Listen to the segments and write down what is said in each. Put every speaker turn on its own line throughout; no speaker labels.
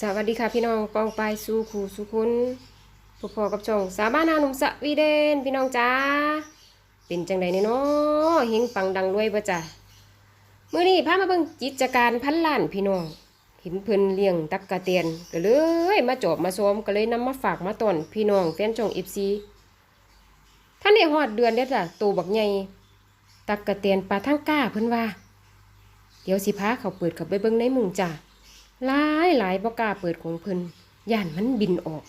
สวัสดีค่ะพี่น้องปองไปสู่ขู่สุคุณพบๆกับช่องสาบ้านนาหนุ่มสวีเดนพี่น้องจ้าเป็นจังไดเนาะเฮงปังดังด้วยปะจ้ะมื้อนี้พามาเบิ่งกิจการพันล้านพี่น้องเห็นเพิ่นเลี้ยงตักกะเตียนก็เลยมาจอบมาซ้อมก็เลยนำมาฝากมาตอนพี่น้องแฟนช่อง FC ท่านได้ฮอดเดือนเด้อจ้ะโตบักใหญ่ตักกะเตียนปลาทั้งก้าเพิ่นว่า เดี๋ยวสิพาเขาเปิดเขาไปเบิ่งในมุงจ้ะ หลายหลายบ่กล้าเปิดของเพิ่นย่านมันบินออก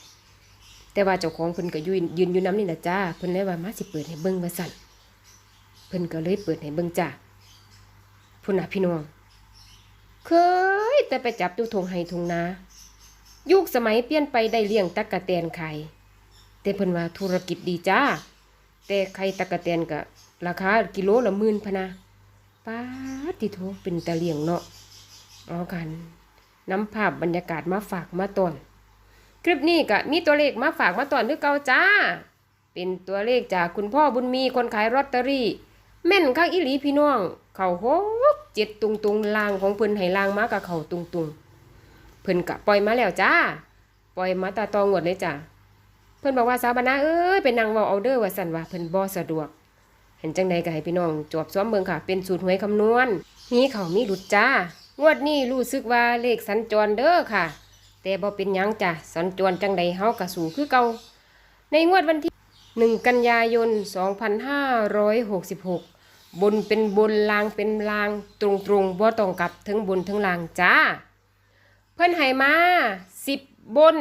แต่ว่าเจ้าของเพิ่นก็ยืนยืนอยู่น้ำนี่แหละจ้าเพิ่นเลยว่ามาสิเปิดให้เบิ่งว่าสั่นเพิ่นก็เลยเปิดให้เบิ่งจ้าพุ่นน่ะพี่น้องเคยแต่ไปจับดูทงไห้ทงนา ยุคสมัยเปลี่ยนไปได้เลี้ยงตักกะแตนไข่แต่เพิ่นว่าธุรกิจดีจ้า แต่ไข่ตักกะแตนก็ราคากิโลละหมื่นพนะป้าดติโทเป็นตะเลี้ยงเนาะเอากัน นำภาพบรรยากาศมาฝากมาตอนคลิปนี้ก็มีตัวเลขมาฝากมาตอนด้วยเก่าจ้า เป็นตัวเลขจากคุณพ่อบุญมีคนขายลอตเตอรี่ แม่นข้างอิหลีพี่น้อง เขาหกเจ็ดตุงตุงลางของเพิ่นให้ลางมากับเขาตุงตุงเพิ่นกะปล่อยมาแล้วจ้า ปล่อยมาตาตองหมดเลยจ้าเพิ่นบอกว่าสาวบรรณาเอ้ยเป็นนางว่าเอาเด้อว่าสันว่าเพิ่นบ่สะดวก เห็นจังใดก็ให้พี่น้องจวบซ้อมเบิ่งค่ะ เป็นสูตรหวยคำนวณมีเขามีหลุดจ้า งวดนี้รู้สึกว่าเลขสัญจรเด้อค่ะ แต่บ่เป็นยังจ้ะสัญจรจังใดเฮากะสู่คือเก่าในงวดวันที่ 1 กันยายน 2566 บนเป็นบนลางเป็นลางตรงตรงบ่ต้องกลับถึงบนถึงลางจ้า เพิ่นให้มา 10 บน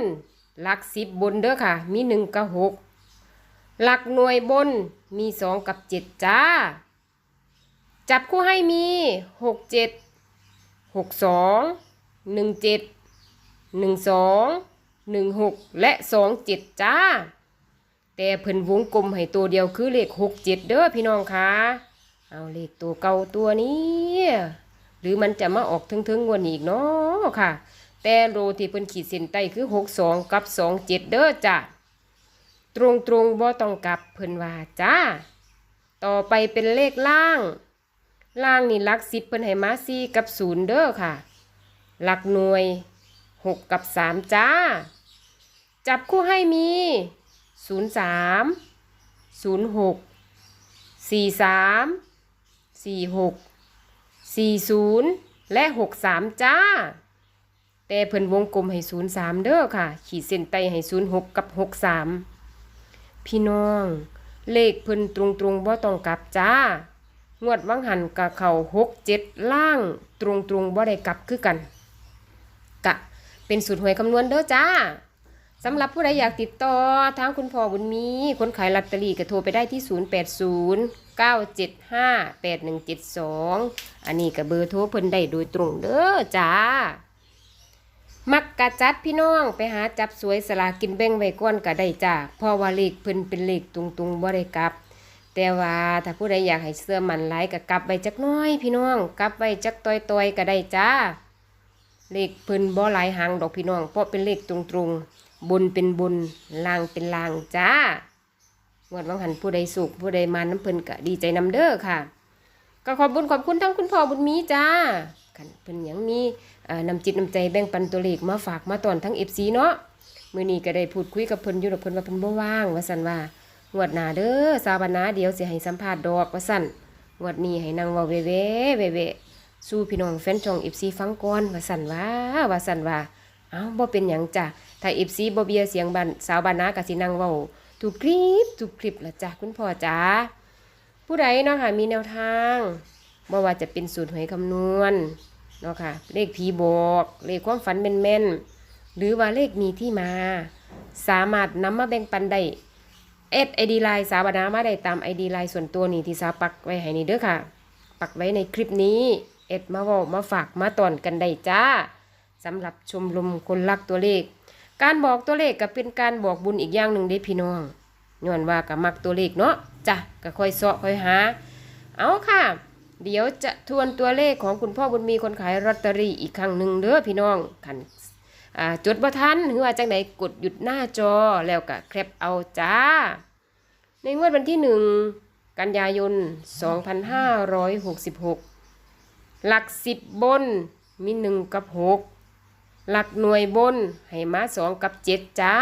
หลัก 10 บนเด้อค่ะ มี 1 กับ 6 หลักหน่วยบนมี 2 กับ 7 จ้า จับคู่ให้มี 6 7 หกสองหนึ่งเจ็ดหนึ่งสองหนึ่งหกและสองเจ็ดจ้า แต่เพิ่นวงกลมให้ตัวเดียวคือเลขหกเจ็ดเด้อพี่น้องคะเอาเลขตัวเก่าตัวนี้ หรือมันจะมาออกถึงๆงวันอีกเนาะค่ะ แต่โรที่เพิ่นขีดเส้นใต้คือหกสองกับสองเจ็ดเด้อจ้าตรงตรงๆบ่ต้องกลับเพิ่นว่าจ้า ต่อไปเป็นเลขล่าง ล่างนี่ลักสิบเพิ่นให้มาสี่กับศูนย์เด้อค่ะหลักหน่วยหกกับสามจ้า จับคู่ให้มีศูนย์สามศูนย์หกสี่สามสี่หกสี่ศูนย์และหกสามจ้า แต่เพิ่นวงกลมให้ศูนย์สามเด้อค่ะ ขีดเส้นใต้ให้ศูนย์หกกับหกสามพี่น้อง เลขเพิ่นตรงๆบ่ต้องกลับจ้า งวดวังหันกะเข่าหกเจ็ดล่างตรงตรงบ่ได้กลับคือกัน กะ เป็นสูตรหวยคำนวณเด้อจ้าสำหรับผู้ใดอยากติดต่อทางคุณพ่อบุญมีคนขายลอตเตอรี่ก็โทรไปได้ที่ 080 975 8172 อันนี้ก็เบอร์โทรเพิ่นได้โดยตรงเด้อจ้า มักกะจัดพี่น้องไปหาจับสวยสลากินแบ่งไว้ก่อนก็ได้จ้าพราะว่าเลขเพิ่นเป็นเลขตรงๆบ่ได้กลับ แต่ว่าถ้าผู้ใดอยากให้เสื้อมันไหลก็กลับไว้จักน้อย พี่น้องกลับไว้จักต่อยๆก็ได้จ้า เลขพิ่นบ่หลายหางดอกพี่น้อง เพราะเป็นเลขตรงๆบนเป็นบนล่างเป็นล่างจ้างวดวังหันผู้ใดสุขผู้ใดมาน้ำเพิ่นก็ดีใจนำเด้อค่ะ ก็ขอบบุญขอบคุณทั้งคุณพ่อบุญมีจ้าคันเพิ่นยังมีนำจิตนำใจแบ่งปันตัวเลขมาฝากมาตอนทั้ง FC เนาะมือนี้ก็ได้พูดคุยกับเพิ่นอยู่ดอกเพิ่นว่าเพิ่นบ่ว่างว่าซั่นว่า งวดหน้าเด้อสาวบรรณาเดี๋ยวสิให้สัมภาษณ์ดอกว่าสั่นงวดนี้ให้นางเว้าเว่ๆเว่ๆสู้พี่น้องแฟนช่อง FC ฟังก่อนว่าสั่นว่าว่าสั่นว่าเอ้าบ่เป็นหยังจ้ะถ้า FC บ่เบียเสียงบันสาวบรรณาก็สินั่งเว้าทุกคลิปทุกคลิปละจ้ะคุณพ่อจ๋าผู้ใดเนาะค่ะมีแนวทางบ่ว่าจะเป็นสูตรหวยคำนวณเนาะค่ะ เลขผีบอกเลขความฝันแม่นๆหรือว่าเลขมีที่มา สามารถนำมาแบ่งปันได้ เอสไอดีไลน์สาบานามาได้ตามไอดีไลน์ส่วนตัวนี่ที่สาปักไว้ให้นี่เด้อค่ะ ปักไว้ในคลิปนี้เอ็ดมาว่ามาฝากมาตอนกันได้จ้าสำหรับชมรมคนรักตัวเลข การบอกตัวเลขก็เป็นการบอกบุญอีกอย่างหนึ่งเด้พี่น้องย้อนว่ากับมักตัวเลขเนาะจ้ะก็ค่อยเสาะค่อยหา เอาค่ะ เดี๋ยวจะทวนตัวเลขของคุณพ่อบุญมีคนขายลอตเตอรี่อีกครั้งหนึ่งเด้อพี่น้องคัน จดบ่ทันหรือว่าจังไดกดหยุดหน้าจอแล้วก็แคปเอาจ้า ในงวดวันที่หนึ่งกันยายน 2566 หลักสิบบนมีหนึ่งกับหกหลักหน่วยบนให้มาสองกับเจ็ดจ้า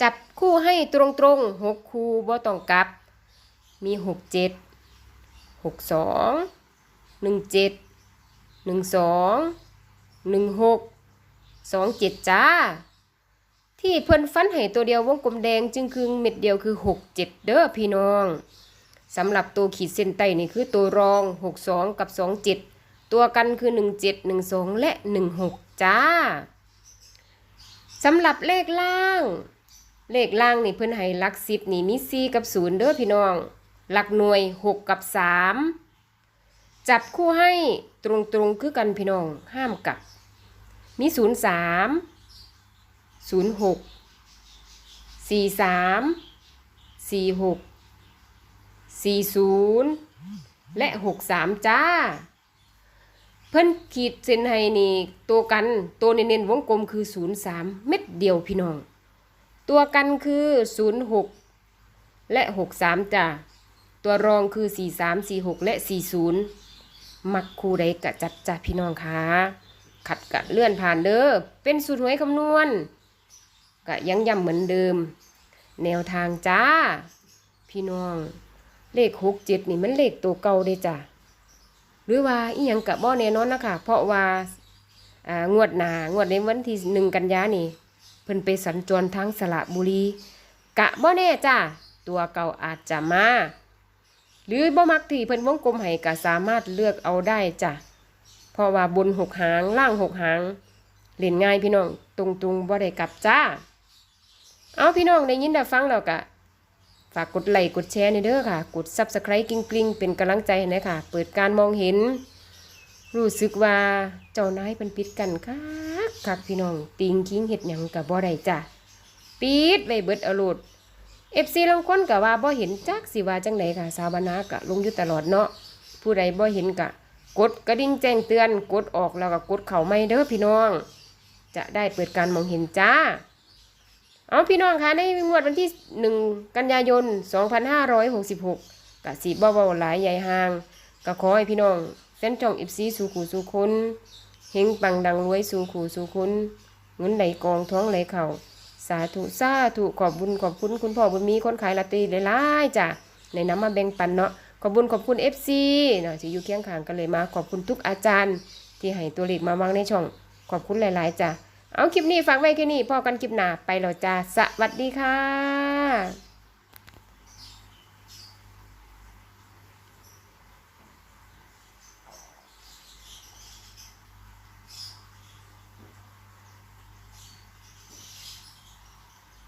จับคู่ให้ตรงตรงๆหกคู่บ่ต้องกลับ มีหกเจ็ดหกสองหนึ่งเจ็ดหนึ่งสองหนึ่งหก สองเจ็ดจ้า ที่เพิ่อนฟันให้ตัวเดียววงกลมแดงจึงคือเม็ดเดียวคือหกเจ็ดเด้อพี่น้องสำหรับตัวขีดเส้นใต้นี่คือตัวรองหกสองกับสองเจ็ดตัวกันคือหนึ่งเจ็ดหนึ่งสองและหนึ่งหกจ้าสำหรับเลขล่าง เลขล่างนี่เพิ่อนให้ลักสิบนี่มีสี่กับศูนย์เด้อพี่น้องหลักหน่วยหกกับสามจับคู่ให้ตรงๆคือกันพี่น้องห้ามกลับ มีศูนย์สามศูนย์หกสี่สามสี่หกสี่ศูนย์และหกสามจ้า เพิ่นขีดเส้นให้นี่ตัวกันตัวเน้นๆวงกลมคือศูนย์สามเม็ดเดียวพี่น้อง ตัวกันคือ06และ63จ้ะตัวรองคือ 43 46 และ 40 มักคู่ใดกะจัดจ้ะพี่น้องคะ ขัดกะเลื่อนผ่านเด้อเป็นสูตรหวยคำนวณกะยังย้ำเหมือนเดิม แนวทางจ้า พี่น้อง เลขหกเจ็ดนี่มันเลขตัวเก่าเด้จ้ะหรือว่าอีหยังกะบ่แน่นอนนะคะเพราะว่าอ่างวดหน้างวดในวันที่หนึ่งกันยานี่ เพิ่นไปสัญจรทางสระบุรี กะบ่แน่จ้าตัวเก่าอาจจะมา หรือบ่มักที่เพิ่นวงกลมให้ก็สามารถเลือกเอาได้จ้ะ เพราะว่าบนหกหางล่างหกหางเล่นง่ายพี่น้องตรงๆบ่ได้กลับจ้า เอาพี่น้องได้ยินได้ฟังแล้วก็ฝากกดไลค์กดแชร์ในเด้อค่ะ กด Subscribe กริ๊งๆเป็นกำลังใจนะค่ะ เปิดการมองเห็น รู้สึกว่าเจ้านายเป็นปิดกันคักคักพี่น้อง ติงคิงเฮ็ดหยังกับบ่ได้จ้ะปิดไว้เบิดเอาโลด FC ลางคนก็ว่าบ่เห็นจักสิว่าจังไดค่ะ สาวบานากะลงอยู่ตลอดเนาะผู้ใดบ่เห็นกะ กดกระดิ่งแจ้งเตือนกดออกแล้วก็กดเข้าไม่เด้อพี่น้อง จะได้เปิดการมองเห็นจ้า เอาพี่น้องคะในงวดวันที่1กันยายน 2566กะสิบ่เว้าหลายใหญ่ห่างก็ขอให้พี่น้องแฟนช่อง FC สู่ขู่สู่คนเฮงปังดังรวยสู่ขู่สู่คุณเงินไหลกองท้องไหลเข่าสาธุสาธุขอบบุญขอบคุณคุณพ่อบุญมีคนขายลอตเตอรี่หลายๆจ้ะในน้ำมาแบ่งปันเนาะ ขอบบุญขอบคุณ FC เนาะที่อยู่เคียงข้างกันเลยมา ขอบคุณทุกอาจารย์ ที่ให้ตัวเลขมาวางในช่อง ขอบคุณหลาย ๆจ้ะเอาคลิปนี้ฝากไว้แค่นี้พอกันคลิปหน้าไปแล้วจ้าสวัสดีค่ะ